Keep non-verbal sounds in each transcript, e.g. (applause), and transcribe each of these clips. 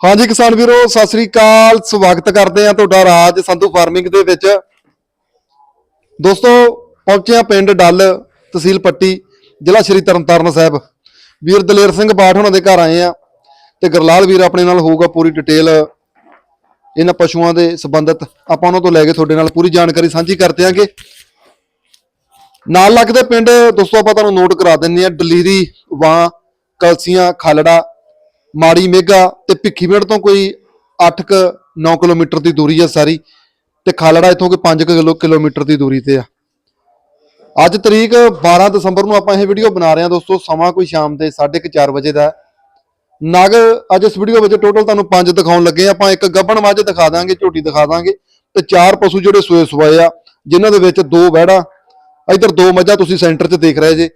ਹਾਂਜੀ ਕਿਸਾਨ ਵੀਰੋ, ਸਤਿ ਸ੍ਰੀ ਅਕਾਲ। ਸਵਾਗਤ ਕਰਦੇ ਆ ਤੁਹਾਡਾ ਰਾਜ ਸੰਧੂ ਫਾਰਮਿੰਗ ਦੇ ਵਿੱਚ। ਦੋਸਤੋ, ਪਹੁੰਚੇ ਆ ਪਿੰਡ ਡੱਲ ਤਹਿਸੀਲ ਪੱਟੀ, ਜ਼ਿਲ੍ਹਾ ਸ਼੍ਰੀ ਤਰਨਤਾਰਨ ਸਾਹਿਬ। ਵੀਰ ਦਲੇਰ ਸਿੰਘ ਬਾਠ ਉਹਨਾਂ ਦੇ ਘਰ ਆਏ ਆ ਤੇ ਗਰਲਾਲ ਵੀਰ ਆਪਣੇ ਨਾਲ ਹੋਊਗਾ ਪੂਰੀ ਡਿਟੇਲ ਇਹਨਾਂ ਪਸ਼ੂਆਂ ਦੇ ਸੰਬੰਧਿਤ। ਆਪਾਂ ਉਹਨਾਂ ਤੋਂ ਲੈ ਕੇ ਤੁਹਾਡੇ ਨਾਲ ਪੂਰੀ ਜਾਣਕਾਰੀ ਸਾਂਝੀ ਕਰ ਦਿਆਂਗੇ ਨਾਲ ਲੱਗਦੇ ਪਿੰਡ, ਦੋਸਤੋ ਆਪਾਂ ਤੁਹਾਨੂੰ ਨੋਟ ਕਰਾ ਦਿੰਨੇ ਆ ਡਲੀਰੀ ਵਾਂ, ਕਲਸੀਆਂ, ਖਾਲੜਾ ਮਾੜੀ ਮੇਗਾ ਤੇ ਭਿੱਖੀਵਿੰਡ ਤੋਂ ਕੋਈ 8 ਕ 9 ਕਿਲੋਮੀਟਰ ਦੀ ਦੂਰੀ ਆ ਸਾਰੀ ਤੇ ਖਾਲੜਾ ਇਥੋਂ ਕੋਈ 5 ਕਿਲੋ, ਕਿਲੋਮੀਟਰ ਦੀ ਦੂਰੀ ਤੇ ਆ ਅੱਜ ਤਰੀਕ 12 ਦਸੰਬਰ ਨੂੰ ਆਪਾਂ ਇਹ ਵੀਡੀਓ ਬਣਾ ਰਹੇ ਹਾਂ ਦੋਸਤੋ, ਸਮਾਂ ਕੋਈ ਸ਼ਾਮ ਦੇ 4:30 ਵਜੇ ਦਾ ਹੈ। ਨਗ, ਅੱਜ ਇਸ ਵੀਡੀਓ ਵਿੱਚ ਟੋਟਲ ਤੁਹਾਨੂੰ ਪੰਜ ਦਿਖਾਉਣ ਲੱਗੇ ਆ। ਆਪਾਂ ਇੱਕ ਗੱਬਣ ਮੱਝ ਦਿਖਾ ਦਾਂਗੇ, ਝੋਟੀ ਦਿਖਾ ਦਾਂਗੇ ਤੇ ਚਾਰ ਪਸ਼ੂ ਜਿਹੜੇ ਸੋਏ ਸਵਾਏ ਆ, ਜਿਨ੍ਹਾਂ ਦੇ ਵਿੱਚ ਦੋ ਵਹਿੜਾ, ਇਧਰ ਦੋ ਮੱਝਾਂ ਤੁਸੀਂ ਸੈਂਟਰ 'ਚ ਦੇਖ ਰਹੇ ਜੇ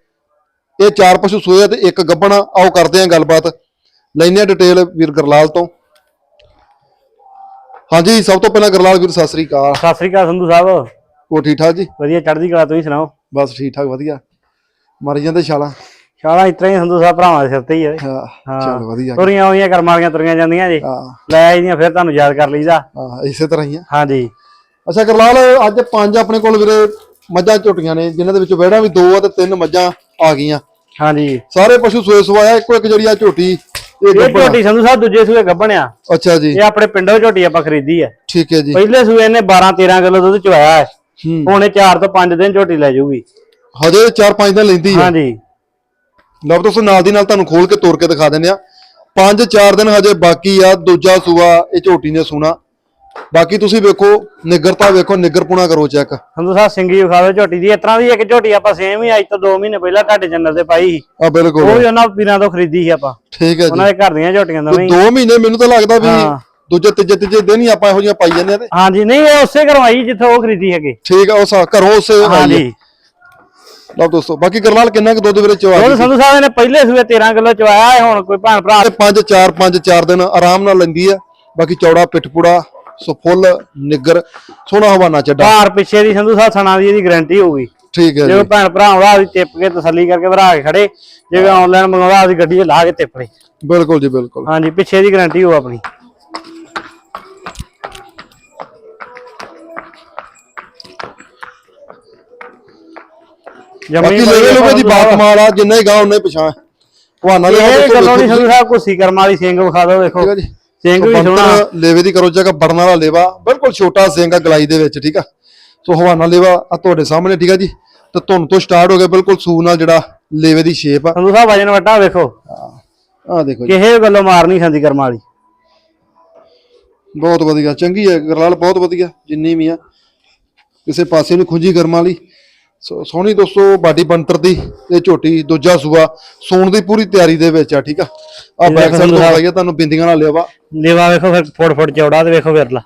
ਇਹ ਚਾਰ ਪਸ਼ੂ ਸੋਏ ਆ ਤੇ ਇੱਕ ਗੱਬਣ ਆਓ ਕਰਦੇ ਆਂ ਗੱਲਬਾਤ ਲੈਨੇ ਆ ਡਿਟੇਲ ਵੀਰ ਗਰਲਾਲ ਤੋਂ। ਹਾਂਜੀ ਸਭ ਤੋਂ ਪਹਿਲਾਂ ਗਰਲਾਲ ਵੀਰ ਸਤਿ ਸ੍ਰੀ ਅਕਾਲ। ਸਤਿ ਸ੍ਰੀ ਅਕਾਲ ਸੰਧੂ ਸਾਹਿਬ। ਉਹ ਠੀਕ ਠਾਕ ਜੀ? ਵਧੀਆ ਚੜ੍ਹਦੀ ਕਲਾ ਤੁਸੀਂ ਸੁਣਾਓ? ਬਸ ਠੀਕ ਠਾਕ ਵਧੀਆ। ਮਾਰੀ ਜਾਂਦੇ ਛਾਲਾਂ? ਸ਼ਾਲਾ ਇਤਰਾ ਹੀ ਸੰਧੂ ਸਾਹਿਬ ਭਰਾਵਾਂ ਦੇ ਸਿਰ ਤੇ ਹੀ ਹੈ ਹਾਂ ਹਾਂ। ਚਲ ਵਧੀਆ। ਤੁਰੀਆਂ ਹੋਈਆਂ ਕਰਮ ਵਾਲੀਆਂ ਤੁਰੀਆਂ ਜਾਂਦੀਆਂ ਜੀ। ਹਾਂ। ਲੈ ਆਈਆਂ ਫਿਰ ਤੁਹਾਨੂੰ ਯਾਦ ਕਰ ਲਈਦਾ। ਹਾਂ ਇਸੇ ਤਰ੍ਹਾਂ ਹੀ ਆ। ਹਾਂਜੀ। ਅੱਛਾ ਗਰਲਾਲ ਅੱਜ ਪੰਜ ਆਪਣੇ ਕੋਲ ਵੀਰੇ ਮੱਝਾਂ ਝੋਟੀਆਂ ਨੇ ਜਿਨ੍ਹਾਂ ਦੇ ਵਿੱਚ ਵਹਿੜਾਂ ਵੀ ਦੋ ਆ ਤੇ ਤਿੰਨ ਮੱਝਾਂ ਆ ਗਈਆਂ। ਹਾਂਜੀ। ਸਾਰੇ ਪਸ਼ੂ ਸੋਏ ਸਵਾਇਆ ਇੱਕੋ ਇੱਕ ਜਿਹੜੀ ਆ ਝੋਟੀ। ਇਹ ਆ। ਝੋਟੀ ਸੰਧੂ ਸਾਹਿਬ ਦੂਜੇ ਸੂਏ ਗੱਭਣਿਆ। ਅੱਛਾ ਜੀ। ਇਹ ਆਪਣੇ ਪਿੰਡੋਂ ਝੋਟੀ ਆਪਾਂ ਖਰੀਦੀ ਹੈ ਠੀਕ ਹੈ ਜੀ। ਪਹਿਲੇ ਸੂਏ ਨੇ 12 13 ਕਿਲੋ ਦੁੱਧ ਚੁਆਇਆ ਹੈ। ਹੂੰ। ਹੁਣ ਇਹ 4 ਤੋਂ 5 ਦਿਨ ਝੋਟੀ ਲੈ ਜਾਊਗੀ। ਹਜੇ 4-5 ਦਿਨ ਲੈਂਦੀ ਆ। ਹਾਂਜੀ ਲਓ ਦੋਸਤੋ ਨਾਲ ਦੀ ਨਾਲ ਤੁਹਾਨੂੰ ਖੋਲ ਕੇ ਤੋੜ ਕੇ ਦਿਖਾ ਦਿੰਦੇ ਆ। 5-4 ਦਿਨ ਹਜੇ ਬਾਕੀ ਆ ਦੂਜਾ ਸੂਆ ਇਹ ਝੋਟੀ ਨੇ ਸੁਣਾ। ਬਾਕੀ ਤੁਸੀਂ ਵੇਖੋ ਨਿੱਗਰਤਾ ਵੇਖੋ ਨਿੱਗਰਪੁਣਾ ਕਰੋ ਚੈੱਕ ਸੰਧੂ ਸਾਹਿਬ ਸਿੰਗੀ ਵਿਖਾ ਦਿਓ ਝੋਟੀ ਦੀ। ਇਸ ਤਰ੍ਹਾਂ ਦੀ ਇੱਕ ਝੋਟੀ ਆਪਾਂ ਸੇਮ ਹੀ ਅੱਜ ਤੋਂ 2 ਮਹੀਨੇ ਪਹਿਲਾਂ ਤੁਹਾਡੇ ਚੈਨਲ ਤੇ ਪਾਈ ਸੀ। ਆ ਬਿਲਕੁਲ। ਉਹ ਵੀ ਉਹਨਾਂ ਵੀਰਾਂ ਤੋਂ ਖਰੀਦੀ ਸੀ ਆਪਾਂ। ਠੀਕ ਹੈ ਜੀ। ਉਹਨਾਂ ਦੇ ਘਰ ਦੀਆਂ ਝੋਟੀਆਂ ਦੋਵੇਂ ਹੀ। ਦੋ ਮਹੀਨੇ ਮੈਨੂੰ ਤਾਂ ਲੱਗਦਾ ਵੀ ਹਾਂ। ਦੂਜੇ ਤੀਜੇ ਤੀਜੇ ਦਿਨ ਹੀ ਆਪਾਂ ਇਹੋ ਜਿਹੀਆਂ ਪਾਈ ਜਾਂਦੇ ਆ ਤੇ। ਹਾਂਜੀ ਨਹੀਂ ਇਹ ਉਸੇ ਕਰਵਾਈ ਜਿੱਥੋਂ ਉਹ ਖਰੀਦੀ ਹੈਗੇ। ਠੀਕ ਆ ਉਸ ਘਰੋਂ ਉਸੇ ਆਈ ਹੈ ਹਾਂਜੀ ਲਓ ਦੋਸਤੋ ਬਾਕੀ ਗਰਲਾਲ ਕਿੰਨਾ ਕੁ ਦੁੱਧ ਵੀਰੇ ਚਵਾ ਉਹ ਸੰਧੂ ਸਾਹਿਬ ਨੇ ਪਹਿਲੇ ਸੂਏ 13 ਕਿਲੋ ਚਵਾਇਆ ਹੁਣ ਕੋਈ ਭੈਣ ਭਰਾ ਤੇ 5 4 5 4 ਦਿਨ ਆਰਾਮ ਨਾਲ ਲੈਂਦੀ ਆ। ਬਾਕੀ ਚੌੜਾ ਪਿੱਠਪੂੜਾ ਸੋ ਫੁੱਲ ਨਿੱਗਰ ਸੋਹਣਾ ਹਵਾਨਾ ਚੱਡਾ। ਭਾਰ ਪਿੱਛੇ ਦੀ ਸੰਧੂ ਸਾਹਿਬ ਸਣਾ ਦੀ ਇਹਦੀ ਗਾਰੰਟੀ ਹੋਊਗੀ। ਠੀਕ ਹੈ ਜੇ ਜੀ। ਕੋਈ ਭੈਣ ਭਰਾ ਆਉਂਦਾ ਅਸੀਂ ਟਿੱਪ ਕੇ ਤਸੱਲੀ ਕਰਕੇ ਭਰਾ ਕੇ ਖੜੇ ਜੇ ਕੋਈ ਆਨਲਾਈਨ ਮੰਗਵਾਉਂਦਾ ਅਸੀਂ ਗੱਡੀ 'ਚ ਲਾ ਕੇ ਟਿੱਪ ਲਈ ਬਿਲਕੁਲ ਜੀ ਬਿਲਕੁਲ। ਹਾਂਜੀ ਪਿੱਛੇ ਦੀ ਗਾਰੰਟੀ ਹੋ ਆਪਣੀ। ਬਾਕੀ ਲੈਵੇ ਲੋਕਾਂ ਦੀ ਬਾਤ ਮਾਲ ਆ ਜਿੰਨਾ ਹੀ ਗਾ ਪਛਾਣ। ਹਵਾਨਾ ਦੇ ਇਹ ਗੱਲੋਂ ਨਹੀਂ ਸੰਧੂ ਸਾਹਿਬ ਕੁੱਸੀ ਕਰਮ ਵਾਲੀ ਸਿੰਘ ਵਿਖਾ ਦਿਓ ਵੇਖੋ ਠੀਕ ਹੈ ਜੀ। ਸਿੰਘ ਵੀ ਸੋਹਣਾ। ਲੇਵੇ ਦੀ ਕਰੋ ਜਗਾ ਬੜਨ ਵਾਲਾ ਲੇਵਾ। ਬਿਲਕੁਲ ਛੋਟਾ ਸਿੰਘ ਆ ਗਲਾਈ ਦੇ ਵਿੱਚ ਠੀਕ ਆ? ਸੋ ਹਵਾਨਾ ਲੇਵਾ ਆ ਤੁਹਾਡੇ ਸਾਹਮਣੇ ਠੀਕ ਆ ਜੀ? ਤੇ ਧੁੰਨ ਤੋਂ ਸਟਾਰਟ ਹੋ ਗਿਆ ਬਿਲਕੁਲ ਸੂ ਨਾਲ ਜਿਹੜਾ ਲੇਵੇ ਦੀ ਸ਼ੇਪ ਆ। ਸੰਧੂ ਸਾਹਿਬ ਵਜਨ ਵਟਾ ਵੇਖੋ। ਆ ਦੇਖੋ ਜੀ। ਕਿਸੇ ਗੱਲੋਂ ਮਾਰ ਨਹੀਂ ਖਾਂਦੀ ਕਰਮ ਵਾਲੀ। ਬਹੁਤ ਵਧੀਆ ਚੰਗੀ ਹੈ ਗਰਲਾਲ ਬਹੁਤ ਵਧੀਆ ਜਿੰਨੀ ਵੀ ਆ। ਕਿਸੇ ਪਾਸੇ ਨੂੰ ਖੁੰਜੀ ਕਰਮਾਂ ਵਾਲੀ। ਸੋ ਸੋਹਣੀ ਦੋਸਤੋ ਬਾਡੀ ਬੰਤਰ ਦੀ ਤੇ ਝੋਟੀ ਦੂਜਾ ਸੂਆ ਸੌਣ ਦੀ ਪੂਰੀ ਤਿਆਰੀ ਦੇ ਵਿੱਚ ਆ ਠੀਕ ਆ? ਆ ਬੈਕ ਸਾਈਡ ਤੋਂ ਆਈਆ ਤੁਹਾਨੂੰ ਬਿੰਦੀਆਂ ਨਾਲ ਲਿਆਵਾ। ਲੇਵਾ ਵੇਖੋ ਫਿਰ ਫੁੱਟ ਫੁੱਟ ਚੌੜਾ ਤੇ ਵੇਖੋ ਫਿਰਲਾ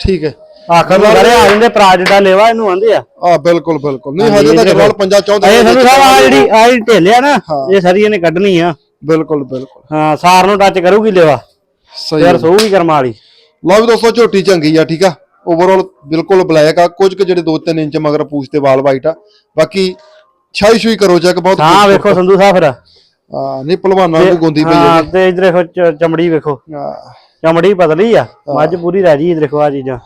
ਠੀਕ ਹੈ। ਆਖਰ ਨੂੰ ਸਾਰੇ ਆ ਜਾਂਦੇ ਪ੍ਰਾਜ ਦਾ ਲੇਵਾ ਇਹਨੂੰ ਆਂਦੇ ਆ। ਆ ਬਿਲਕੁਲ ਬਿਲਕੁਲ। ਨਹੀਂ ਹਜੇ ਤਾਂ ਗਰਲਾਲ ਪੰਜਾ ਚਾਹੁੰਦੇ ਇਹ ਨੇ ਸੰਧੂ ਸਾਹਿਬ ਆ ਜਿਹੜੀ ਆ ਜਿਹੜੀ ਢੇਲਿਆ ਨਾ ਇਹ ਸਾਰੀ ਇਹਨੇ ਕੱਢਣੀ ਆ। ਬਿਲਕੁਲ ਬਿਲਕੁਲ। ਹਾਂ ਸਾਰ ਨੂੰ ਟੱਚ ਕਰੂਗੀ ਲੇਵਾ ਸਹੀ ਯਾਰ ਸੋਊਗੀ ਕਰਮ ਵਾਲੀ। ਲਓ ਵੀ ਦੋਸਤੋ ਝੋਟੀ ਚੰਗੀ ਆ ਠੀਕ ਆ? ਓਵਰਆਲ ਬਿਲਕੁਲ ਬਲੈਕ ਆ। ਕੁਝ ਕੁ ਜਿਹੜੇ 2-3 ਇੰਚ ਮਗਰ ਪੂਛ ਤੇ ਵਾਲ ਵਾਈਟ ਆ। ਬਾਕੀ ਛਾਈ ਛੁਈ ਕਰੋ ਚੈੱਕ ਬਹੁਤ ਹਾਂ ਵੇਖੋ ਸੰਧੂ ਸਾਹਿਬ ਫਿਰ। ਆ ਨਹੀਂ ਭਲਵਾਨਾਂ ਨੂੰ ਗੁੰਦੀ ਪਈ ਹਾਂ ਹੈ ਤੇ ਇਧਰ ਦੇਖੋ ਚ- ਚਮੜੀ ਵੇਖੋ। ਆ ਚਮੜੀ ਪਤਲੀ ਆ। ਮੱਝ ਪੂਰੀ ਰਾਜੀ ਦੇਖੋ ਆ ਚੀਜ਼ਾਂ।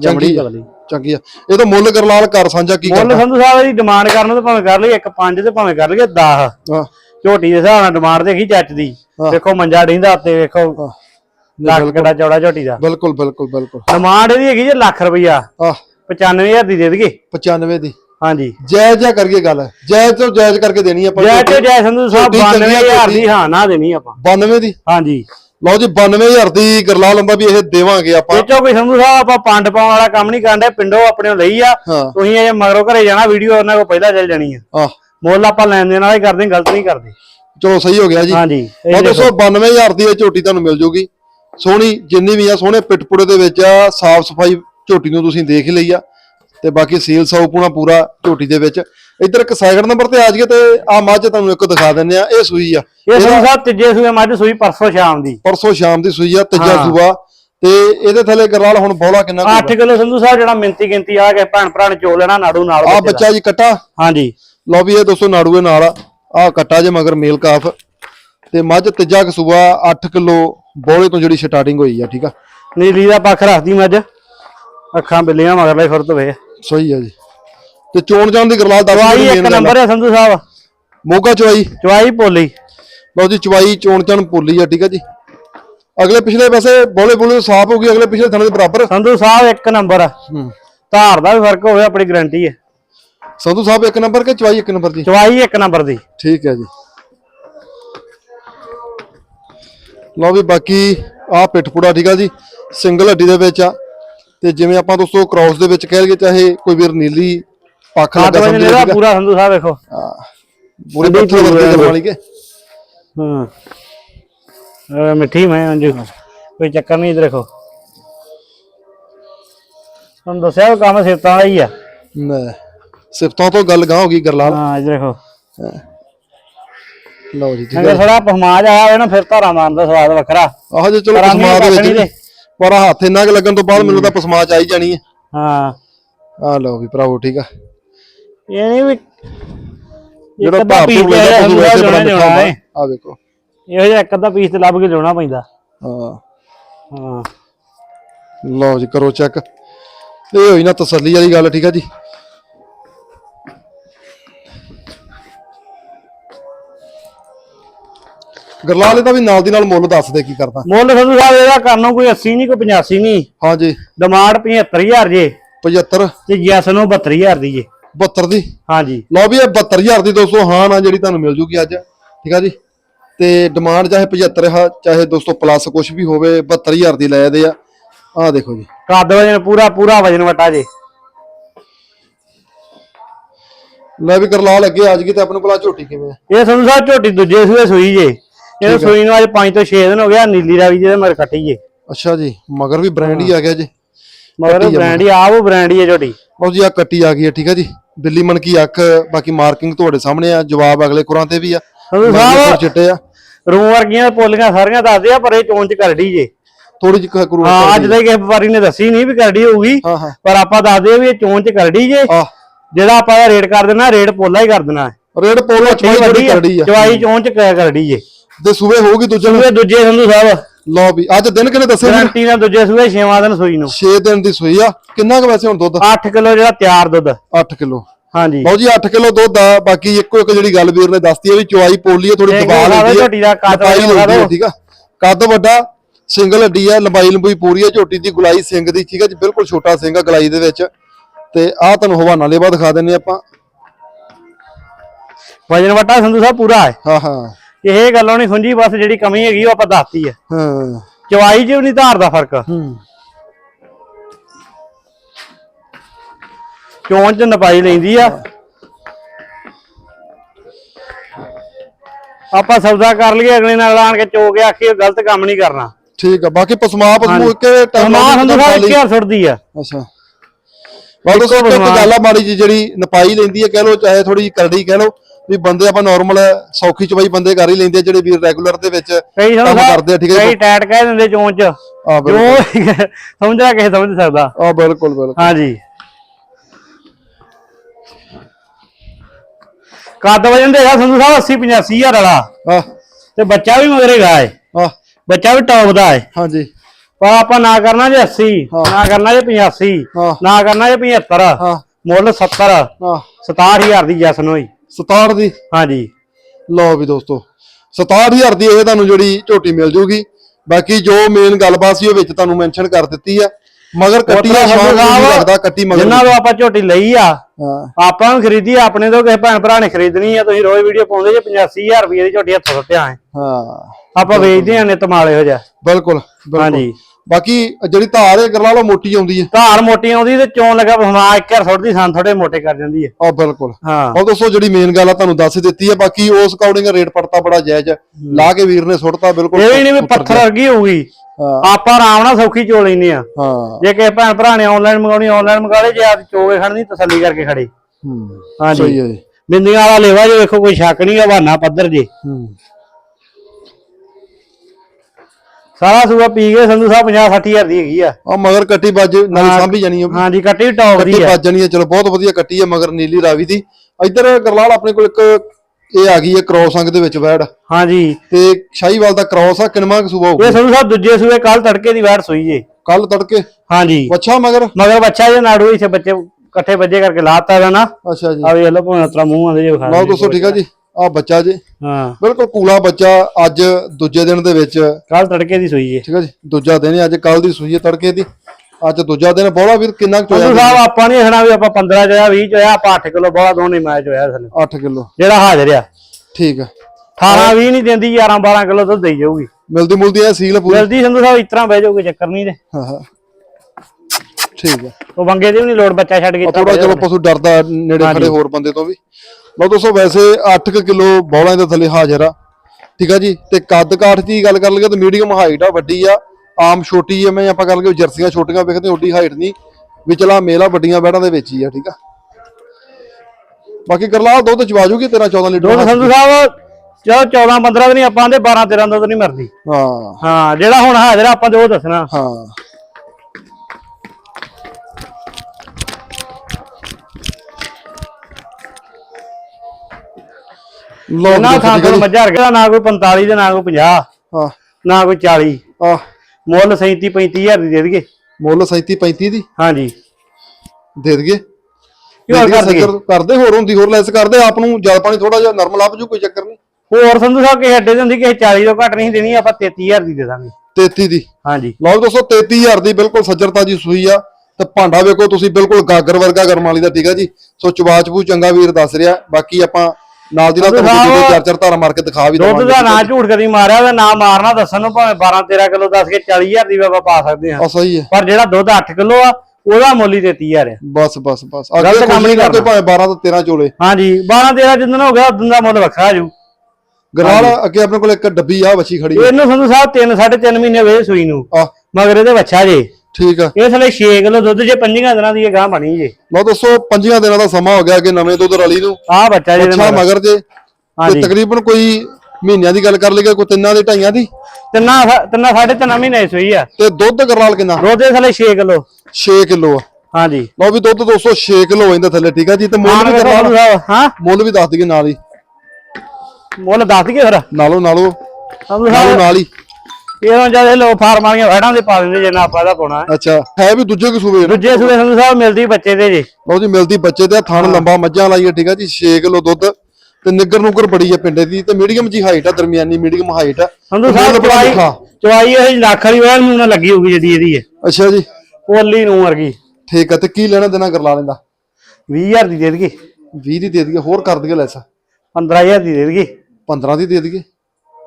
ਚਮੜੀ ਚੰਗੀ ਆ ਪਤਲੀ ਚੰਗੀ ਆ। ਇਹ ਤਾਂ ਮੁੱਲ ਗਰਲਾਲ ਕਰ ਸਾਂਝਾ ਕੀ ਮੁੱਲ ਕਰਦਾ ਸੰਧੂ ਸਾਹਿਬ ਦੀ ਡਿਮਾਂਡ ਕਰਨ ਨੂੰ ਤਾਂ ਭਾਵੇਂ ਕਰ ਲਈ ਇੱਕ ਪੰਜ ਤੇ ਭਾਵੇਂ ਕਰ ਲਈਏ 10 ਹਾਂ। ਝੋਟੀ ਦੇ ਹਿਸਾਬ ਨਾਲ ਡਿਮਾਂਡ ਦੇਖੀ ਚੱਚ ਦੀ। ਹਾਂ। ਵੇਖੋ ਮੰਜਾ ਢੀਂਦਾ ਉੱਤੇ ਵੇਖੋ ਹਾਂ। ਲੱਖ ਕਿੱਡਾ ਚੌੜਾ ਝੋਟੀ ਦਾ। ਬਿਲਕੁਲ ਬਿਲਕੁਲ ਬਿਲਕੁਲ। ਡਿਮਾਂਡ ਇਹਦੀ ਹੈਗੀ ਜੇ ਲੱਖ ਰੁਪਈਆ। ਆ 95000 ਦੀ ਦੇ ਦਈਏ। 95 ਦੀ। ਹਾਂਜੀ। ਜਾਇਜ਼ ਜਾ ਕਰੀਏ ਗੱਲ। ਜਾਇਜ਼ ਤੋਂ ਜਾਇਜ਼ ਕਰਕੇ ਦੇਣੀ ਆਪਾਂ ਜੈ ਤੇ ਜੈ ਸੰਧੂ ਸਾਹਿਬ ਝੋਟੀ ਚੰਗੀ ਆ, 92000 ਝੋਟੀ। ਦੀ ਹਾਂ ਨਾ ਦੇਣੀ ਆਪਾਂ। 92 ਦੀ? ਹਾਂਜੀ। ਲਓ ਜੀ 92000 ਦੀ ਗਰਲਾਲ ਲੰਬਾ ਵੀ ਇਹ ਦੇਵਾਂਗੇ ਆਪਾਂ। ਇਹ ਚੋਂ ਕੋਈ ਸੰਧੂ ਸਾਹਿਬ ਆਪਾਂ ਪੰਡ ਪਾਉਣ ਵਾਲਾ ਕੰਮ ਨਹੀਂ ਕਰਦੇ ਪਿੰਡੋਂ ਆਪਣੇ ਲਈ ਆ। ਹਾਂ। ਤੁਸੀਂ ਇਹ ਮਗਰੋਂ ਘਰੇ ਜਾਣਾ ਵੀਡੀਓ ਉਹਨਾਂ ਕੋਲ ਪਹਿਲਾਂ ਚੱਲ ਜਾਣੀ ਆ। ਆ ਮੁੱਲ ਆਪਾਂ ਲੈਣ ਦੇਣ ਵਾਲੇ ਕਰਦੇ ਗਲਤ ਨਹੀਂ ਕਰਦੇ। ਚਲੋ ਸਹੀ ਹੋ ਗਿਆ ਜੀ। ਹਾਂਜੀ ਇਹ ਉਹ ਦੇਖੋ। 92000 ਦੀ ਇਹ ਝੋਟੀ ਤੁਹਾਨੂੰ ਮਿਲ ਜੂਗੀ। ਸੋਹਣੀ ਜਿੰਨੀ ਵੀ ਆ ਸੋਹਣੇ ਪਿੱਟਪੁੜੇ ਦੇ ਵਿੱਚ ਆ ਸਾਫ਼ ਸਫ਼ਾਈ ਝੋਟੀ ਨੂੰ ਤੁਸੀਂ ਦੇਖ ਹੀ ਲਈ ਆ। ਤੇ ਬਾਕੀ ਸੇਲ ਸੌਪੂਣਾ ਪੂਰਾ ਝੋਟੀ ਦੇ ਵਿੱਚ। ਇੱਧਰ ਇੱਕ ਸੈਕਿੰਡ ਨੰਬਰ ਤੇ ਆ ਜਾਈਏ ਤੇ ਆ ਮੱਝ ਤੁਹਾਨੂੰ ਇੱਕ ਦਿਖਾ ਦਿੰਨੇ ਆ ਇਹ ਸੂਈ ਆ। ਇਹ ਸੰਧੂ ਸਾਹਿਬ ਤੀਜੇ ਸੂਏ ਮੱਝ ਸੂਈ ਪਰਸੋਂ ਸ਼ਾਮ ਦੀ। ਪਰਸੋਂ ਸ਼ਾਮ ਦੀ ਸੂਈ ਆ ਤੀਜਾ। ਸੂਆ। ਤੇ ਇਹਦੇ ਥੱਲੇ ਗਰਲਾਲ ਹੁਣ ਬੋਲਾ ਕਿੰਨਾ 8 ਕਿਲੋ ਸੰਧੂ ਸਾਹਿਬ ਜਿਹੜਾ ਮਿੰਤੀ ਗਿੰਤੀ ਆ ਕੇ ਭੈਣ ਭਰਾ ਨੇ ਚੋ ਲੈਣਾ ਨਾੜੂ ਨਾਲ ਆ ਬੱਚੇ ਦਾ। ਜੀ ਕੱਟਾ। ਹਾਂਜੀ। ਲਓ ਵੀ ਇਹ ਦੋਸਤੋ ਨਾੜੂਏ ਨਾਲ ਆ। ਆ ਕੱਟਾ ਜੇ ਮਗਰ ਮੇਲ ਕਾਫ। ਤੇ ਮੱਝ ਤੀਜਾ ਕਸੂਆ 8 ਕਿਲੋ ਬੋਲੇ ਤੋਂ ਜਿਹੜੀ ਸਟਾਰਟਿੰਗ ਹੋਈ ਆ ਠੀਕ ਆ। ਨੀਲੀ ਦਾ ਪੱਖ ਰੱਖਦੀ ਮੱਝ। ਅੱਖਾਂ ਬਿੱਲੀਆਂ ਮਗਰਲੇ ਫੁਰਤ ਵੇ ਸਹੀ ਆ ਜੀ। ਤੇ ਚੋਣ ਜਾਣ ਦੀ ਗਰਲਾਲ ਦੱਸ ਚਵਾਈ ਇੱਕ। ਨੰਬਰ ਹੈ ਸੰਧੂ ਸਾਹਿਬ। ਮੋਗਾ ਚਵਾਈ ਚਵਾਈ ਪੋਲੀ। ਲਓ ਜੀ ਚਵਾਈ ਚੋਣ ਚਣ ਭੁੱਲੀ ਆ ਠੀਕ ਆ ਜੀ। ਅਗਲੇ ਪਿਛਲੇ ਵੈਸੇ ਬੋਲੇ ਬੋਲੇ ਸਾਫ਼ ਹੋ ਗਈ ਅਗਲੇ ਪਿਛਲੇ ਥਾਣੇ ਦੇ ਬਰਾਬਰ। ਸੰਧੂ ਸਾਹਿਬ ਇੱਕ ਨੰਬਰ ਆ। ਹੂੰ। ਧਾਰ ਦਾ ਵੀ ਫ਼ਰਕ ਹੋਵੇ ਆਪਣੀ ਗਾਰੰਟੀ ਹੈ। ਸੰਧੂ ਸਾਹਿਬ ਇੱਕ ਨੰਬਰ ਕਿ ਚਵਾਈ ਇੱਕ ਨੰਬਰ ਜੀ ਚਵਾਈ ਇੱਕ ਨੰਬਰ ਦੀ। ਠੀਕ ਹੈ ਜੀ। ਲਓ ਵੀ ਬਾਕੀ ਆ ਪਿੱਠਪੂੜਾ ਠੀਕ ਆ ਜੀ। ਸਿੰਗਲ ਹੱਡੀ ਦੇ ਵਿੱਚ ਆ। ਤੇ ਜਿਵੇਂ ਆਪਾਂ ਦੋਸਤੋ ਕ੍ਰਾਸ ਦੇ ਵਿੱਚ ਕਹਿ ਲਈਏ ਚਾਹੇ ਕੋਈ ਵੀਰ ਨੀਲੀ ਪੱਖ ਲੱਗਾ ਵਜਨ ਸਮਝੇ ਇਹਦਾ ਪੂਰਾ ਸੰਧੂ ਸਾਹਿਬ ਵੇਖੋ। ਪੂਰੀ ਪੱਥਰ ਵਰਗੀ ਵਾਲੀ ਕੇ ਹਾਂ। ਅਹ ਮਿੱਠੀ ਮੈਂ ਅੰਜੂ ਕੋਈ ਚੱਕਰ ਨਹੀਂ ਇਧਰ ਦੇਖੋ ਤੁਹਾਨੂੰ ਦੱਸਿਆ ਉਹ ਕੰਮ ਸਿਫਤਾਂ ਦਾ ਹੀ ਆ। ਲੈ ਸਿਫਤਾਂ ਤੋਂ ਗੱਲ ਗਾਂ ਹੋ ਗਈ ਗਰਲਾਲ। ਹਾਂ ਇਧਰ ਦੇਖੋ ਲਓ ਜੀ ਠੀਕ ਅਗਰ ਹੈ। ਥੋੜਾ ਪਸਮਾਜ ਆਇਆ ਹੋਵੇ ਨਾ ਫਿਰ ਧਾਰਾ ਮਾਰਨ ਦਾ ਸਵਾਦ ਵੱਖਰਾ। ਆਹ ਜੇ ਚਲੋ ਪਸਮਾ ਦੇ ਕੱਟਣੀ ਵਿੱਚ ਤੇ। ਪਰ ਆਹ ਹੱਥ ਇੰਨਾ ਕੁ ਲੱਗਣ ਤੋਂ ਬਾਅਦ ਮੈਨੂੰ ਤਾਂ ਪਸਮਾ ਚ ਆਈ ਜਾਣੀ ਹੈ ਹਾਂ। ਆ ਲਓ ਵੀ ਭਰਾਵੋ ਠੀਕ ਆ। ਇਹ ਨਹੀਂ ਵੀ ਜਿਹੜਾ ਭਾਪ ਤੋਂ ਲੈਦਾ ਸਾਹਿਬ ਵੈਸੇ ਬੜਾ ਹੈ। ਆ ਵੇਖੋ। ਇਹੋ ਜਿਹਾ ਇੱਕ ਅੱਧਾ ਪੀਸ ਤੇ ਲੱਭ ਕੇ ਲਿਆਉਣਾ ਪੈਂਦਾ। ਹਾਂ। ਹਾਂ। ਲਓ ਜੀ ਕਰੋ ਚੈੱਕ ਇਹ ਹੋਈ ਨਾ ਤਸੱਲੀ ਵਾਲੀ ਗੱਲ ਠੀਕ ਆ ਜੀ। ਗਰਲਾਲ ਇਹਦਾ ਵੀ ਨਾਲ ਦੀ ਨਾਲ ਮੁੱਲ ਦੱਸ ਦੇ ਕੀ ਕਰਦਾ। ਮੁੱਲ ਸੰਧੂ ਸਾਹਿਬ ਇਹਦਾ ਕਰਨੋਂ ਕੋਈ 80 ਨਹੀਂ ਕੋਈ 85 ਨਹੀਂ। ਹਾਂਜੀ। ਡਿਮਾਂਡ 75000 ਜੇ। 75 ਤੇ ਯੈਸ ਨੂੰ 72000 ਦੀ ਜੇ। 72 ਦੀ? ਹਾਂਜੀ। ਲਓ ਵੀ ਇਹ 72000 ਦੀ ਦੋਸਤੋ ਹਾਂ ਨਾ ਜਿਹੜੀ ਤੁਹਾਨੂੰ ਮਿਲ ਜੂਗੀ ਅੱਜ। ਠੀਕ ਆ ਜੀ? ਤੇ ਡਿਮਾਂਡ ਚਾਹੇ 75 ਹੈ ਚਾਹੇ ਦੋਸਤੋ ਪਲੱਸ ਕੁਝ ਵੀ ਹੋਵੇ 72000 ਦੀ ਲੈ ਦੇ ਆ। ਆਹ ਦੇਖੋ ਜੀ। ਕੱਦ ਵਜਨ ਪੂਰਾ ਪੂਰਾ ਵਜਨ ਵਟਾ ਜੇ। ਲੈ ਵੀ ਗਰਲਾਲ ਅੱਗੇ ਆ ਜਗੀ ਤੇ ਆਪਣੇ ਕੋਲ ਆ ਝੋਟੀ ਕਿਵੇਂ ਆ? ਇਹ ਸੰਧੂ ਸਾਹਿਬ ਝੋਟੀ ਦੂਜੇ ਸੂਏ ਸੂਈ ਜੇ। ਇਹ ਸੂਈ ਨੂੰ ਅੱਜ 5 ਤੋਂ 6 ਦਿਨ ਹੋ ਗਿਆ ਨੀਲੀ ਰਾਵੀ ਜਿਹਦੇ ਮਰ ਕੱਟੀ ਜੇ। ਅੱਛਾ ਜੀ ਮਗਰ ਵੀ ਬ੍ਰਾਂਡ ਹੀ ਆ ਗਿਆ ਜੀ। ਮਗਰ ਬ੍ਰਾਂਡ ਹੀ ਆਪ ਉਹ ਬ੍ਰਾਂਡ ਹੀ ਹੈ ਝੋਟੀ ਲਓ ਜੀ ਆ ਕੱਟੀ ਆ ਗਈ ਹੈ ਠੀਕ ਹੈ ਜੀ। ਦਿੱਲੀ ਮਨ ਕੀ ਅੱਖ ਬਾਕੀ ਮਾਰਕਿੰਗ ਤੁਹਾਡੇ ਸਾਹਮਣੇ ਆ ਜਵਾਬ ਅਗਲੇ ਕੁਰਾਂ ਤੇ ਵੀ ਆ। ਸਾਹਿਬ ਚਿੱਟੇ ਆ। ਰੂਮ ਵਰਗੀਆਂ ਪੋਲੀਆਂ ਸਾਰੀਆਂ ਦੱਸਦੇ ਆ ਪਰ ਇਹ ਚੋਣ ਚ ਕਰੜੀ ਜੇ। ਥੋੜੀ ਜਿਹੀ ਕਰੂ ਹਾਂ ਅੱਜ ਦਾ ਕਿਸੇ ਵਪਾਰੀ ਨੇ ਦੱਸੀ ਨਹੀਂ ਵੀ ਕਰੜੀ ਹੋਊਗੀ ਪਰ ਆਪਾਂ ਦੱਸਦੇ ਆ ਵੀ ਇਹ ਚੋਣ ਚ ਕਰੜੀ ਜੇ। ਆ। ਜਿਹੜਾ ਆਪਾਂ ਰੇਟ ਕਰ ਦੇਣਾ ਰੇਟ ਪੋਲਾ ਹੀ ਕਰ ਦੇਣਾ। ਰੇਡ ਪੋਲੋ ਥੋੜੀ ਕਰੜੀ ਆ ਚਵਾਈ ਚੋਣ ਚ ਕਰੜੀ ਜੇ। ਤੇ ਸੂਬੇ ਹੋਊਗੀ ਦੂਜੇ ਨੂੰ? ਸੂਏ ਦੂਜੇ ਸੰਧੂ ਸਾਹਿਬ। ਲਓ ਵੀ ਅੱਜ ਦਿਨ ਕਿਨੇ ਦੱਸੇ ਗਰੰਟੀ ਨਾਲ ਦੂਜੇ ਸੂਏ 6ਵਾਂ ਦਿਨ ਸੂਈ ਨੂੰ। 6 ਦਿਨ ਦੀ ਸੂਈ ਆ। ਕਿੰਨਾ ਕੁ ਵੈਸੇ ਹੁਣ ਦੁੱਧ? 8 ਕਿਲੋ ਜਿਹੜਾ ਤਿਆਰ ਦੁੱਧ। 8 ਕਿਲੋ। ਹਾਂਜੀ। ਲਓ ਜੀ 8 ਕਿਲੋ ਦੁੱਧ ਆ। ਬਾਕੀ ਇੱਕੋ ਇੱਕ ਜਿਹੜੀ ਗੱਲ ਵੀਰ ਨੇ ਦੱਸਤੀ ਹੈ ਵੀ ਚਵਾਈ ਪੋਲੀ ਆ ਥੋੜੀ ਦਬਾਅ ਲੈਂਦੀ ਆ। ਝੋਟੀ ਦਾ ਕੱਦ ਵੱਡਾ। ਠੀਕ ਆ। ਕੱਦ ਵੱਡਾ ਸਿੰਗਲ ਹੱਡੀ ਆ ਲੰਬਾਈ ਲੰਬੂਈ ਪੂਰੀ ਆ ਝੋਟੀ ਦੀ ਗੁਲਾਈ ਸਿੰਘ ਦੀ ਠੀਕ ਆ ਜੀ ਬਿਲਕੁਲ ਛੋਟਾ ਸਿੰਘ ਆ ਗਲਾਈ ਦੇ ਵਿੱਚ। ਤੇ ਆਹ ਤੁਹਾਨੂੰ ਹਵਾਨਾ ਲੇਵਾ ਦਿਖਾ ਦਿੰਨੇ ਆਪਾਂ। ਵਜਨ ਵਟਾ ਸੰਧੂ ਸਾਹਿਬ ਪੂਰਾ ਹੈ। ਹਾਂ ਹਾਂ। ਇਹ ਗੱਲੋਂ ਨਹੀਂ ਖੁੰਝੀ ਬਸ ਜਿਹੜੀ ਕਮੀ ਹੈਗੀ ਉਹ ਆਪਾਂ ਦੱਸਤੀ ਹੈ। ਹਾਂ। ਚਵਾਈ ਵੀ ਨਹੀਂ ਧਾਰ ਦਾ ਫ਼ਰਕ। ਹੂੰ। ਚੋਣ 'ਚ ਨਪਾਈ ਲੈਂਦੀ ਆ। ਆਪਾਂ ਸੌਦਾ ਕਰ ਲਈਏ ਅਗਲੇ ਨਾਲ ਆਣ ਕੇ ਚੋ ਕੇ ਆਖੀਏ ਗਲਤ ਕੰਮ ਨਹੀਂ ਕਰਨਾ। ਠੀਕ ਆ ਬਾਕੀ ਪਸਮਾ ਪਸਮੂ ਇੱਕ ਟਾਈਮ ਸੰਧੂ ਸਾਹਿਬ ਇੱਕੇ ਹਰ ਸੁੱਟਦੀ ਆ। ਅੱਛਾ। ਬਾਦੋ ਤੋਂ ਗੱਲ ਆ ਮਾੜੀ ਜੀ ਜਿਹੜੀ ਨਪਾਈ ਲੈਂਦੀ ਹੈ ਕਹਿ ਲੋ ਚਾਹੇ ਥੋੜੀ ਜਿਹੀ ਕਰੜੀ ਕਹਿ ਲੋ ਵੀ ਬੰਦੇ ਆਪਾਂ ਨਾਰਮਲ ਸੌਖੀ ਚਵਾਈ ਬੰਦੇ ਕਰ ਹੀ ਲੈਂਦੇ ਆ ਜਿਹੜੇ ਵੀਰ ਰੈਗੂਲਰ ਦੇ ਵਿੱਚ ਕਈ ਕੰਮ ਕਰਦੇ ਆ ਠੀਕ ਹੈ ਕਈ ਜੀ ਟੈਟ ਕਹਿ ਦਿੰਦੇ ਚੋਣ 'ਚ। ਆ ਜੋ (laughs) ਸਮਝਦਾ ਕਿਸੇ ਸਮਝ ਸਕਦਾ। ਆ ਬਿਲਕੁਲ ਬਿਲਕੁਲ। ਹਾਂਜੀ। ਕੱਦ ਵਜਨ ਦੇ ਹੈਗਾ ਸੰਧੂ ਸਾਹਿਬ 80 85 ਹਜ਼ਾਰ ਵਾਲਾ। ਆ ਤੇ ਬੱਚਾ ਵੀ ਮਗਰੇਗਾ ਹੈ। ਆ ਬੱਚਾ ਵੀ ਟੌਪ ਦਾ ਹੈ ਹਾਂਜੀ। ਪਰ ਆਪਾਂ ਨਾ ਕਰਨਾ ਜੇ 80 ਹਾਂ। ਨਾ ਕਰਨਾ ਜੇ 85 ਹਾਂ। ਨਾ ਕਰਨਾ ਜੇ 75 ਹਾਂ। ਮੁੱਲ 70 ਆ 67000 ਦੀ ਜਸਨ ਹੋਈ। 67 ਦੀ? ਹਾਂਜੀ। ਲਓ ਵੀ ਦੋਸਤੋ 67000 ਦੀ ਇਹ ਤੁਹਾਨੂੰ ਜਿਹੜੀ ਝੋਟੀ ਮਿਲ ਜੂਗੀ। ਬਾਕੀ ਜੋ ਮੇਨ ਗੱਲਬਾਤ ਸੀ ਉਹ ਵਿੱਚ ਤੁਹਾਨੂੰ ਮੈਂਸ਼ਨ ਕਰ ਦਿੱਤੀ ਆ। ਮਗਰ ਕੱਟੀ ਦਾ ਸ਼ੌਕ ਨਹੀਂ ਲੱਗਦਾ ਕੱਟੀ ਮਗਰ ਜਿਨ੍ਹਾਂ ਤੋਂ ਆਪਾਂ ਝੋਟੀ ਲਈ ਆ ਆਪਾਂ ਨੂੰ ਖਰੀਦੀ ਆ, ਆਪਣੇ ਤੋਂ ਕਿਸੇ ਭੈਣ ਭਰਾ ਨੇ ਖਰੀਦਣੀ ਆ ਤੁਸੀਂ ਰੋਜ਼ ਵੀਡੀਓ ਪਾਉਂਦੇ ਜੇ 85000 ਰੁਪਏ ਦੀ ਝੋਟੀ ਹੱਥੋਂ ਸੁੱਟਿਆ ਹੈ ਆਪਾਂ ਵੇਚਦੇ ਆ ਨਿਤ ਮਾਲੇ ਹੋ ਜਾ ਬਿਲਕੁਲ ਬਿਲਕੁਲ। ਹਾਂਜੀ। ਬਾਕੀ ਜਿਹੜੀ ਧਾਰ ਹੈ ਗਰਲਾ ਲੋ ਮੋਟੀ ਆਉਂਦੀ ਹੈ। ਧਾਰ ਮੋਟੀ ਆਉਂਦੀ ਤੇ ਚੋਣ ਲੱਗਾ ਹਮਾ ਇੱਕ ਵਾਰ ਸੁੱਟਦੀ ਸਨ ਥੋੜੇ ਮੋਟੇ ਕਰ ਜਾਂਦੀ ਹੈ। ਆ ਬਿਲਕੁਲ। ਹਾਂ। ਉਹ ਦੋਸਤੋ ਜਿਹੜੀ ਮੇਨ ਗੱਲ ਆ ਤੁਹਾਨੂੰ ਦੱਸ ਦਿੱਤੀ ਹੈ ਬਾਕੀ ਉਸ ਅਕੋਰਡਿੰਗ ਰੇਟ ਪੜਤਾ ਬੜਾ ਜਾਇਜ਼ ਹੈ। ਲਾ ਕੇ ਵੀਰ ਨੇ ਸੁੱਟਤਾ ਬਿਲਕੁਲ ਇਹ ਨਹੀਂ ਵੀ ਪੱਥਰ ਵਰਗੀ ਹੋਊਗੀ। ਆਪਾਂ ਆਰਾਮ ਨਾਲ ਸੌਖੀ ਚੋ ਲੈਨੇ ਆ ਹਾਂ। ਜੇ ਕਿਸੇ ਭੈਣ ਭਰਾ ਨੇ ਆਨਲਾਈਨ ਮੰਗਾਉਣੀ ਆਨਲਾਈਨ ਮੰਗਾ ਲੇ ਜੇ ਆਪ ਚੋਗੇ ਖੜਨੀ ਤਸੱਲੀ ਕਰਕੇ ਖੜੇ। ਹੂੰ। ਹਾਂਜੀ। ਸਹੀ ਹੈ ਜੀ। ਬਿੰਦੀਆਂ ਵਾਲਾ ਲੇਵਾ ਜੇ ਵੇਖੋ ਕੋਈ ਸ਼ੱਕ ਨਹੀਂ ਹਵਾਨਾ ਪੱਧਰ ਜੇ। ਸਾਰਾ ਸੂਆ ਪੀ ਗਏ ਸੰਧੂ ਸਾਹਿਬ 50 60 ਹਜ਼ਾਰ ਦੀ ਹੈਗੀ ਆ। ਆ ਮਗਰ ਕੱਟੀ ਵੱਜ ਨਾਲ ਸਾਂਭੀ ਜਾਣੀ ਵੀ। ਹਾਂਜੀ ਕੱਟੀ ਟੌਪ ਕੱਟੀ ਦੀ ਆ। ਵੱਜ ਜਾਣੀ ਹੈ ਚਲੋ ਬਹੁਤ ਵਧੀਆ ਕੱਟੀ ਹੈ ਮਗਰ ਨੀਲੀ ਰਾਵੀ ਦੀ। ਇੱਧਰ ਗਰਲਾਲ ਆਪਣੇ ਕੋਲ ਇੱਕ ਇਹ ਆ ਗਈ ਹੈ ਕ੍ਰੋਸ ਅੰਗ ਦੇ ਵਿੱਚ ਵੈੜ। ਹਾਂਜੀ। ਤੇ ਸ਼ਾਹੀਵਾਲ ਦਾ ਕ੍ਰੋਸ ਆ ਕਿੰਨਵਾਂ ਕੁ ਸੂਬਾ ਹੋਊਗਾ? ਇਹ ਸੰਧੂ ਸਾਹਿਬ ਦੂਜੇ ਸੂਏ ਕੱਲ ਤੜਕੇ ਦੀ ਵੈਟ ਸੋਈ ਜੇ ਕੱਲ ਤੜਕੇ? ਹਾਂਜੀ। ਬੱਚਾ ਮਗਰ? ਮਗਰ ਬੱਚਾ ਜੇ ਨਾੜੂ ਇੱਥੇ ਬੱਚੇ ਇਕੱਠੇ ਬੱਜੇ ਕਰਕੇ ਲਾਤਾ ਦਾ ਨਾ। ਅੱਛਾ ਜੀ। ਆ ਵੇ ਲੋ ਭਾਵੇਂ ਉਤਰਾ ਮੂੰਹ ਆਂਦੇ ਜੇ ਖਾ ਲਓ ਦੋਸਤੋ ਠੀਕ ਆ ਜੀ। ਆ ਬੱਚਾ ਜੀ। ਹਾਂ। ਬਿਲਕੁਲ ਕੂਲਾ ਬੱਚਾ ਅੱਜ ਦੂਜੇ ਦਿਨ ਦੇ ਵਿੱਚ। ਕੱਲ ਤੜਕੇ ਦੀ ਸੋਈ ਜੇ ਠੀਕ ਆ ਜੀ ਦੂਜਾ ਦਿਨ ਹੈ ਅੱਜ ਕੱਲ ਦੀ ਸੂਈ ਹੈ ਤੜਕੇ ਦੀ। ਅੱਜ ਦੂਜਾ ਦਿਨ ਬੋਲਾ ਵੀਰ ਕਿੰਨਾ ਚੋਇਆ ਸਾਹਿਬ ਆਪਾਂ ਨਹੀਂ ਹਣਾ ਵੀ ਆਪਾਂ 15 ਚੋਇਆ 20 ਚੋਇਆ ਆਪਾਂ 8 ਕਿਲੋ ਬੋਲਾ ਦੋਨੇ ਮੈਚ ਹੋਇਆ ਥੱਲੇ 8 ਕਿਲੋ। ਜਿਹੜਾ ਹਾਜ਼ਰ ਆ। ਠੀਕ ਆ 18 20 ਨਹੀਂ ਦਿੰਦੀ 11 12 ਕਿਲੋ ਦੁੱਧ ਦੇਈ ਜਾਊਗੀ। ਮਿਲਦੀ ਮੁਲਦੀ ਐ ਸੀਲ ਪੂਰੀ। ਜਲਦੀ ਸੰਧੂ ਸਾਹਿਬ ਇਸ ਤਰ੍ਹਾਂ ਬਹਿ ਜਾਊਗੇ ਚੱਕਰ ਨਹੀਂ ਤੇ ਹਾਂ ਹਾਂ। ਠੀਕ ਆ ਉਹ ਬੰਗੇ ਦੀ ਵੀ ਨਹੀਂ ਲੋੜ ਬੱਚਾ ਛੱਡ ਕੇ ਥੋੜਾ ਚਲੋ। ਪਸ਼ੂ ਡਰਦਾ ਨੇੜੇ ਖੜੇ ਹੋਰ ਬੰਦੇ ਤੋਂ ਵੀ। ਲਓ ਦੋਸਤੋ ਵੈਸੇ 8 ਕਿਲੋ ਬੌਲਾਂ ਦੇ ਥੱਲੇ ਹਾਜ਼ਰ ਆ। ਠੀਕ ਆ ਜੀ? ਤੇ ਕੱਦ ਕਾਠ ਦੀ ਗੱਲ ਕਰ ਲਈਏ ਤਾਂ ਮੀਡੀਅਮ ਹਾਈਟ ਆ ਵੱਡੀ ਆ। ਆਮ ਛੋਟੀ ਮੈਂ ਆਪਾਂ ਕਰ ਲਈਏ ਜਰਸੀਆਂ ਛੋਟੀਆਂ ਵੇਖਦੇ ਓਡੀ ਹਾਈਟ ਨਹੀਂ। ਵਿਚਲਾ ਮੇਲਾ ਵੱਡੀਆਂ ਬੈੜਾਂ ਦੇ ਵਿੱਚ ਹੀ ਆ ਠੀਕ ਆ? ਬਾਕੀ ਕਰਲਾ ਦੁੱਧ ਚਵਾ ਜੂਗੀ 13 14 ਦੁੱਧ ਲੀਟਰ ਸੰਧੂ ਸਾਹਿਬ ਚਲੋ 14 15 ਦਿਨ ਆਪਾਂ ਦੇ 12 13 ਦੁੱਧ ਨਹੀਂ ਮਰਦੀ ਹਾਂ। ਹਾਂ ਜਿਹੜਾ ਹੁਣ ਹਾਜ਼ਰ ਆ ਆਪਾਂ ਤੇ ਉਹ ਦੱਸਣਾ। ਹਾਂ। ਲੋ ਨਾ ਥਾਂ ਤੋਂ ਮੱਝਾਂ ਰਗਾ ਨਾ ਕੋਈ 45 ਤੇ ਨਾ ਕੋਈ 50 ਹਾਂ। ਨਾ ਕੋਈ 40 ਆ ਮੁੱਲ 37 35000 ਦੀ ਦੇ ਦਈਏ। ਮੁੱਲ 37 35 ਦੀ? ਹਾਂਜੀ। ਦੇ ਦਈਏ। ਕੀ ਹੋਰ ਕਰ ਦਈਏ ਸੱਜਰ ਕਰਦੇ ਹੋਰ ਹੁੰਦੀ ਹੋਰ ਲੈਸ ਕਰਦੇ ਆਪ ਨੂੰ ਜਲ ਪਾਣੀ ਥੋੜਾ ਜਿਹਾ ਨਰਮ ਲੱਭ ਜੂ ਕੋਈ ਚੱਕਰ ਨਹੀਂ। ਹੋਰ ਸੰਧੂ ਸਾਹਿਬ ਕਿਸੇ ਅੱਡੇ ਤੇ ਹੁੰਦੀ ਕਿਸੇ 40 ਤੋਂ ਘੱਟ ਨਹੀਂ ਦੇਣੀ ਆਪਾਂ 33000 ਦੀ ਦੇ ਦਾਂਗੇ। 33 ਦੀ। ਹਾਂਜੀ। ਲਓ ਦੋਸਤੋ 33000 ਦੀ ਬਿਲਕੁਲ ਸੱਜਰਤਾ ਜੀ ਸੂਈ ਆ। ਤੇ ਭਾਂਡਾ ਵੇਖੋ ਤੁਸੀਂ ਬਿਲਕੁਲ ਗਾਗਰ ਵਰਗਾ ਕਰਮ ਵਾਲੀ ਦਾ ਠੀਕ ਆ ਜੀ। ਸੋ ਚਵਾਚਪੂ ਚੰਗਾ ਵੀਰ ਦੱਸ ਰਿਹਾ। ਬਾਕੀ ਆਪਾਂ ਨਾਲ ਦੀ ਨਾਲ ਤੁਹਾਨੂੰ ਚਾਰ ਚਾਰ ਧਾਰਾ ਮਾਰ ਕੇ ਦਿਖਾ ਵੀ ਦੁੱਧ ਦਾ ਨਾ ਝੂਠ ਕਦੀ ਮਾਰਿਆ ਉਹਦਾ ਨਾ ਮਾਰਨਾ ਦੱਸਣ ਨੂੰ ਭਾਵੇਂ 12 13 ਕਿਲੋ ਦੱਸ ਕੇ 40000 ਦੀ ਆਪਾਂ ਪਾ ਸਕਦੇ ਆ ਸਹੀ ਹੈ। ਪਰ ਜਿਹੜਾ ਦੁੱਧ 8 ਕਿਲੋ ਆ ਉਹਦਾ ਮੁੱਲ ਹੀ 33000 ਆ। ਬਸ ਬਸ ਬਸ। ਅੱਗੇ ਕੰਮ ਨਹੀਂ ਕਰਦੇ। ਭਾਵੇਂ 12 ਤੋਂ 13 ਚੋਲੇ। ਹਾਂਜੀ 12 13 ਜਿੰਦਨ ਹੋ ਗਿਆ ਉਦੋਂ ਦਾ ਮੁੱਲ ਵੱਖਰਾ ਜੂ। ਗਰਾਲ ਅੱਗੇ ਆਪਣੇ ਕੋਲ ਇੱਕ ਡੱਬੀ ਆ ਵੱਛੀ ਖੜੀ ਇਹਨੂੰ ਸੰਧੂ ਸਾਹਿਬ 3 3.5 ਮਹੀਨੇ ਵੇ ਸੂਈ ਨੂੰ। ਮਗਰ ਇਹਦੇ ਬੱਚਾ ਜੇ। ਠੀਕ ਆ। ਇਹ ਥਲੇ 6 ਕਿਲੋ ਦੁੱਧ ਜੇ 5 ਦਿਨਾਂ ਦੀ ਇਹ ਗਾਂ ਬਣੀ ਜੇ। ਲਓ ਦੋਸਤੋ ਪੰਜਾਂ ਦਿਨਾਂ ਦਾ ਸਮਾਂ ਹੋ ਗਿਆ ਕਿ ਨਵੇਂ ਦੁੱਧ ਰਲੀ ਨੂੰ। ਆਹ ਬੱਚਾ ਜੇ ਅੱਛਾ ਮਗਰ ਜੇ। ਤੇ ਤਕਰੀਬਨ ਕੋਈ ਮਹੀਨਿਆਂ ਦੀ ਗੱਲ ਕਰ ਲਈਏ ਕੋਈ ਤਿੰਨਾਂ ਦੇ ਢਾਈਆਂ ਦੀ? ਤਿੰਨਾਂ ਤਿੰਨਾਂ ਸਾਢੇ ਤਿੰਨਾਂ ਮਹੀਨੇ ਸੂਈ ਆ। ਤੇ ਦੁੱਧ ਗਰਾਲ ਕਿੰਨਾ? ਦੁੱਧ ਦੇ ਥਲੇ 6 ਕਿਲੋ। 6 ਕਿਲੋ ਆ। ਹਾਂਜੀ। ਲਓ ਵੀ ਦੁੱਧ ਦੋਸਤੋ 6 ਕਿਲੋ ਹੋ ਜਾਂਦਾ ਥੱਲੇ ਠੀਕ ਆ ਜੀ। ਤੇ ਮੁੱਲ ਵੀ ਸਾਹਿਬ ਹਾਂ? ਮੁੱਲ ਵੀ ਦੱਸ ਦਈਏ ਨਾਲ ਹੀ। ਮੁੱਲ ਦੱਸ ਦਈਏ ਫਿਰ। ਨਾਲੋਂ ਨਾਲੋਂ ਨਾਲ ਹੀ। ਇਹੋਂ ਜਦ ਇਹ ਲੋ ਫਾਰਮ ਵਾਲੀਆਂ ਵੜਾਂ ਦੇ ਪਾ ਦਿੰਦੇ ਜੇ ਨਾ ਆਪਾਂ ਦਾ ਪਾਉਣਾ। ਹੈ। ਅੱਛਾ ਹੈ ਵੀ ਦੂਜੇ ਕਸੂਬੇ ਨੇ? ਦੂਜੇ ਸੂਏ ਸੰਧੂ ਸਾਹਿਬ ਮਿਲਦੀ ਬੱਚੇ ਦੇ ਜੇ। ਲਓ ਜੀ ਮਿਲਦੀ ਬੱਚੇ ਦੇ ਥਣ ਲੰਬਾ ਮੱਝਾਂ ਲਾਈਏ ਠੀਕ ਆ ਜੀ 6 ਕਿਲੋ ਦੁੱਧ ਤੇ ਨਿੱਗਰ ਨੁੱਗਰ ਬੜੀ ਆ ਪਿੰਡੇ ਦੀ ਤੇ ਮੀਡੀਅਮ ਜੀ ਹਾਈਟ ਆ ਦਰਮਿਆਨੀ ਮੀਡੀਅਮ ਹਾਈਟ ਆ। ਸੰਧੂ ਤੇ ਸਾਹਿਬ ਬੜਾ ਚਵਾਈ। ਚਵਾਈ ਇਹ ਲੱਖ ਵਾਲੀ ਵੈਲ ਨੂੰ ਨਾ ਲੱਗੀ ਹੋਊਗੀ ਜਿਹੜੀ ਇਹਦੀ ਹੈ। ਅੱਛਾ ਜੀ। ਪੋਲੀ ਨੂੰ ਵਰਗੀ। ਠੀਕ ਆ ਤੇ ਕੀ ਲੈਣਾ ਦੇਣਾ ਕਰ ਲਾ ਲੈਂਦਾ 20000 ਦੀ ਦੇ ਦਈਏ। 20 ਦੀ ਦੇ ਦਈਏ ਹੋਰ ਕਰ ਦਈਏ ਲੈਸ। 15000 ਦੀ ਦੇ ਦਈਏ। 15 ਦੀ ਦੇ ਦਈਏ।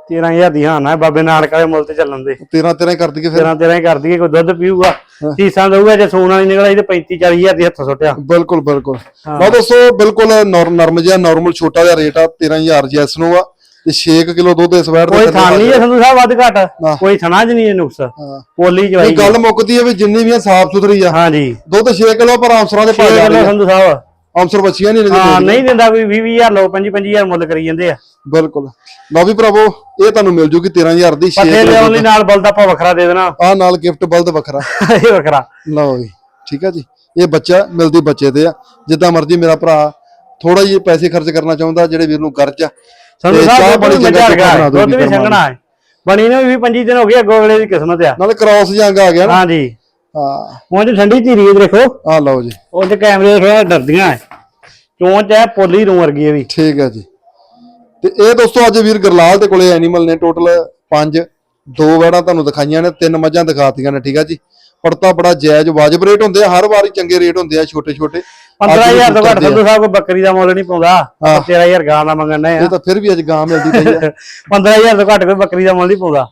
13000 ਦੀ ਹਾਂ ਨਾ ਬਾਬੇ ਨਾਨਕ ਵਾਲੇ ਮੁੱਲ ਤੇ ਚੱਲਣ ਦੇ। 13 13 ਕਰ ਦਈਏ ਫਿਰ। 13 13 ਹੀ ਕਰ ਦਈਏ ਕੋਈ ਦੁੱਧ ਪੀਊਗਾ ਸੀਸਾਂ ਦਊਗਾ ਜੇ ਸੂਣ ਵਾਲੀ ਨਿਕਲ ਆਈ ਤੇ 35 40000 ਦੀ ਹੱਥ ਸੁੱਟਿਆ। ਬਿਲਕੁਲ ਬਿਲਕੁਲ। ਲਓ ਦੋਸਤੋ ਬਿਲਕੁਲ ਨੌਰ- ਨਰਮ ਜਿਹਾ ਨਾਰਮਲ ਛੋਟਾ ਜਿਹਾ ਰੇਟ ਆ 13000 ਜੈਸ ਨੂੰ ਆ ਤੇ 6 ਕਿਲੋ ਦੁੱਧ ਇਸ ਵੈਟ ਕੋਈ ਥਾਂ ਨਹੀਂ ਹੈ ਸੰਧੂ ਸਾਹਿਬ ਵੱਧ ਘੱਟ। ਕੋਈ ਥਣਾ ਚ ਨਹੀਂ ਇਹ ਨੁਕਸ। ਹਾਂ। ਪੋਲੀ ਜਵਾਈ ਗੱਲ ਮੁੱਕਦੀ ਹੈ ਵੀ ਜਿੰਨੀ ਵੀ ਸਾਫ਼ ਸੁਥਰੀ ਆ। ਹਾਂਜੀ। ਦੁੱਧ 6 ਕਿਲੋ ਪਰ ਆਂਸਰਾਂ ਦੇ ਪਾ 6 ਜਾ ਕਿਲੋ ਸੰਧੂ ਸਾਹਿਬ। ਬੱਚੀਆਂ ਨਹੀਂ ਹਾਂ ਲੈਂਦੇ ਨਹੀਂ ਦਿੰਦਾ ਕੋਈ 20 20000 ਲੋ 25 25000 ਮੁੱਲ ਕਰੀ ਜਾਂਦੇ ਆ। ਬਿਲਕੁਲ। ਲਓ ਵੀ ਭਰਾਵੋ ਇਹ ਤੁਹਾਨੂੰ ਮਿਲ ਜੂਗੀ 13000 ਦੀ 6 ਪੱਠੇ ਲਿਆਉਣ ਲਈ ਨਾਲ ਬਲਦਾ ਆਪਾਂ ਵੱਖਰਾ ਦੇ ਦੇਣਾ। ਆ ਨਾਲ ਗਿਫਟ ਬਲਦ ਵੱਖਰਾ। (laughs) ਇਹ ਵੱਖਰਾ। ਲਓ ਵੀ ਠੀਕ ਆ ਜੀ। ਇਹ ਬੱਚਾ ਮਿਲਦੀ ਬੱਚੇ ਤੇ ਆ। ਜਿੱਦਾਂ ਮਰਜ਼ੀ ਮੇਰਾ ਭਰਾ ਥੋੜਾ ਜਿਹਾ ਪੈਸੇ ਖਰਚ ਕਰਨਾ ਚਾਹੁੰਦਾ ਜਿਹੜੇ ਵੀਰ ਨੂੰ ਕਰਜ਼ ਆ। ਤੇ ਚੰਗਾ ਮੱਝਾ ਚੁੱਕਾ ਬਣਾ ਰਗਾ ਦੁੱਧ ਵੀ ਸੰਘਣਾ ਹੈ। ਬਣੀ ਨੇ ਵੀ 25 ਦਿਨ ਹੋ ਗਏ ਅੱਗੋਂ ਅਗਲੇ ਦੀ ਕਿਸਮਤ ਆ। ਨਾਲੇ ਕ੍ਰਾਸ ਜੰਗ ਆ ਗਿਆ ਨਾ। ਹਾਂਜੀ। ਹਾਂ। ਉਹ ਠੰਡੀ ਧੀਰੀ ਦੇਖੋ। ਆ ਲਓ ਜੀ। ਉਹ ਕੈਮਰੇ ਥੋੜਾ ਡਰਦੀਆਂ ਐ ਚੋਂਚ ਐ ਪੋਲੀ ਨੂੰ ਵਰਗੀ ਇਹ ਵੀ ਠੀਕ ਹੈ ਜੀ। ਤੇ ਇਹ ਦੋਸਤੋ ਅੱਜ ਵੀਰ ਗਰਲਾਲ ਦੇ ਕੋਲੇ ਐਨੀਮਲ ਨੇ ਟੋਟਲ 5 ਦੋ ਵੈੜਾਂ ਤੁਹਾਨੂੰ ਦਿਖਾਈਆਂ ਨੇ ਤਿੰਨ ਮੱਝਾਂ ਦਿਖਾਤੀਆਂ ਨੇ ਠੀਕ ਆ ਜੀ। ਪੜਤਾ ਬੜਾ ਜਾਇਜ਼ ਵਾਜਬ ਰੇਟ ਹੁੰਦੇ ਆ ਹਰ ਵਾਰੀ ਚੰਗੇ ਰੇਟ ਹੁੰਦੇ ਆ ਛੋਟੇ ਛੋਟੇ 15000 ਤੋਂ ਘੱਟ ਸੰਧੂ ਸਾਹਿਬ ਕੋਈ ਬੱਕਰੀ ਦਾ ਮੁੱਲ ਨਹੀਂ ਪਾਉਂਦਾ ਆਪਾਂ 13000 ਗਾਂ ਦਾ ਮੰਗਣ ਆ। ਇਹ ਤਾਂ ਫਿਰ ਵੀ ਅੱਜ ਗਾਂ ਮਿਲਦੀ ਪਈ ਆ। (laughs) 15000 ਤੋਂ ਘੱਟ ਕੋਈ ਬੱਕਰੀ ਦਾ ਮੁੱਲ ਨਹੀਂ ਪਾਉਂਦਾ।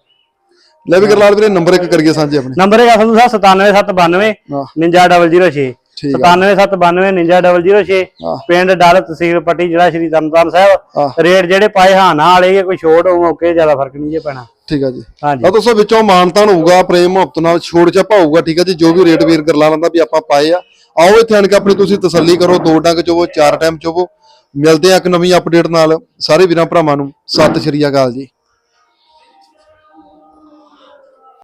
ਲੈ ਵੀ ਗਰਲਾਲ ਵੀਰੇ ਨੰਬਰ ਇੱਕ ਕਰੀਏ ਸਾਂਝੇ ਆਪਣੇ। ਨੰਬਰ ਹੈਗਾ ਸੰਧੂ ਸਾਹਿਬ 97792 ਹਾਂ। 99006 ਠੀਕ 97792 99006 ਹਾਂ। ਪਿੰਡ ਡਾਲ ਤਹਿਸੀਲ ਪੱਟੀ ਜ਼ਿਲ੍ਹਾ ਸ਼੍ਰੀ ਤਰਨਤਾਰਨ ਹਾਂ। ਸਾਹਿਬ ਰੇਟ ਜਿਹੜੇ ਪਾਏ ਹਾਂ ਨਾਲ ਇਹ ਕੋਈ ਛੋਟ ਹੋਊ ਮੌਕੇ ਜ਼ਿਆਦਾ ਫ਼ਰਕ ਨਹੀਂ ਜੇ ਪੈਣਾ। ਠੀਕ ਆ ਜੀ। ਹਾਂਜੀ। ਆ ਦੋਸਤੋ ਵਿੱਚੋਂ ਮਾਨਤਾਨ ਹੋਊਗਾ ਪ੍ਰੇਮ ਮੁਹੱਬਤ ਨਾਲ ਛੋੜ ਚੱਪਾ ਹੋਊਗਾ ਠੀਕ ਆ ਜੀ? ਜੋ ਵੀ ਰੇਟ ਵੀਰ ਗਰਲਾਲਾਂ ਦਾ ਵੀ ਆਪਾਂ ਪਾਏ ਆ। ਆਓ ਇੱਥੇ ਆਣ ਕੇ ਆਪਣੀ ਤੁਸੀਂ ਤਸੱਲੀ ਕਰੋ ਦੋ ਡੰਗ ਚੋਵੋ ਚਾਰ ਟਾਈਮ ਚੋਵੋ। ਮਿਲਦੇ ਆ ਇੱਕ ਨਵੀਂ ਅਪਡੇਟ ਨਾਲ। ਸਾਰੇ ਵੀਰਾਂ ਭਰਾਵਾਂ ਨੂੰ ਸਤਿ ਸ਼੍ਰੀ ਅਕਾਲ ਜੀ।